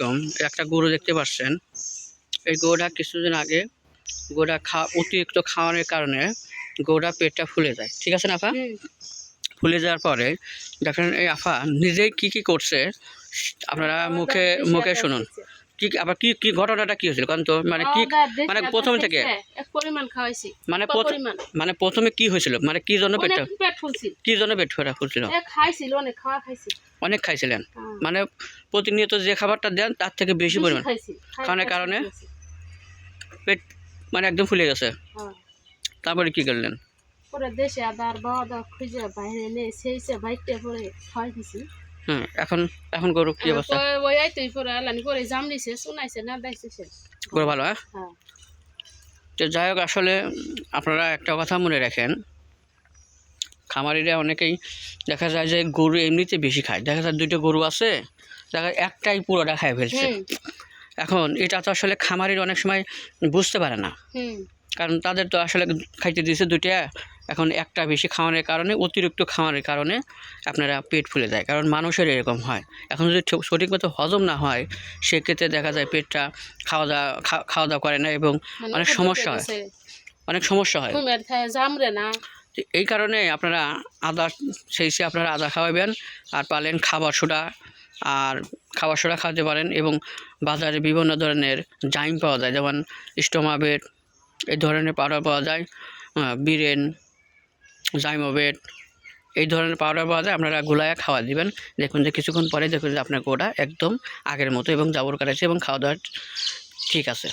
আলাইকুম একটা গরু দেখতে পাচ্ছেন। এই গরুটা কিছুদিন আগে গরুটা খা অতিরিক্ত খাওয়ানোর কারণে গরুটা পেটটা ফুলে যায়। ঠিক আছে না হুম, ফুলে যাওয়ার পরে দেখেন এই আফা নিজেই কি কি করছে আপনারা মুখে মুখে শুনুন। কি আবার কি কি ঘটনাটা কি হয়েছিল? কারণ তো মানে কি মানে প্রথম থেকে? পরিমাণ খাওয়াইছি। মানে প্রথম মানে প্রথমে কি হয়েছিল? মানে কি জন্য পেট ফুলছিল। কি জন্য পেট ফেরা ফুলছিল? খাইছিল অনেক খাওয়া খাইছি অনেক খাইছিলেন। মানে প্রতিনিয়ত যে খাবারটা দেন তার থেকে বেশি পরিমাণ। খাওয়ানোর কারণে? পেট মানে একদম ফুলে গেছে। হ্যাঁ। তারপরে কি করলেন? পরে দেশে আদার বাবা খুঁজে বাইরে এনে সেই বাইকটা পরে খাওয়াই দিছি। হুম এখন এখন গরু কি অবস্থা? ওই আইতেই পরে আলানি করে জাম নিছে শুনাইছে না দাইছে সে গরু ভালো হ্যাঁ? হ্যাঁ। তো যাই হোক আসলে আপনারা একটা কথা মনে রাখেন খামারিরা অনেকেই দেখা যায় যে গরু এমনিতে বেশি খায়। দেখা যায় দুইটা গরু আছে দেখা যায় একটাই পুরোটা খায় ফেলছে। এখন এটা তো আসলে খামারির অনেক সময় বুঝতে পারে না। কারণ তাদের তো আসলে খাইতে দিয়েছে দুইটা এখন একটা বেশি খাওয়ানোর কারণে অতিরিক্ত খাওয়ানোর কারণে আপনারা পেট ফুলে যায়। কারণ মানুষের এরকম হয়। এখন যদি সঠিক মতো হজম না হয় সেক্ষেত্রে দেখা যায় পেটটা খাওয়া দাওয়া খাওয়া দাওয়া করে না এবং মানে অনেক সমস্যা হয়। অনেক সমস্যা হয়। এই কারণে আপনারা আদা, সেই সে আপনারা আদা খাওয়াবেন আর পালেন খাবার সোডা আর খাবার সোডা খাওয়াতে পারেন এবং বাজারে বিভিন্ন ধরনের জাইম পাওয়া যায়, যেমন স্টোমাবেট এই ধরনের পাউডার পাওয়া যায় বীরেন জাইমোবেট এই ধরনের পাউডার পাওয়া যায়, আপনারা গুলায় খাওয়া দিবেন। দেখুন যে কিছুক্ষণ পরে দেখুন যে আপনার গোটা একদম আগের মতো এবং জাবর কাটাচ্ছে এবং খাওয়া দাওয়া ঠিক আছে।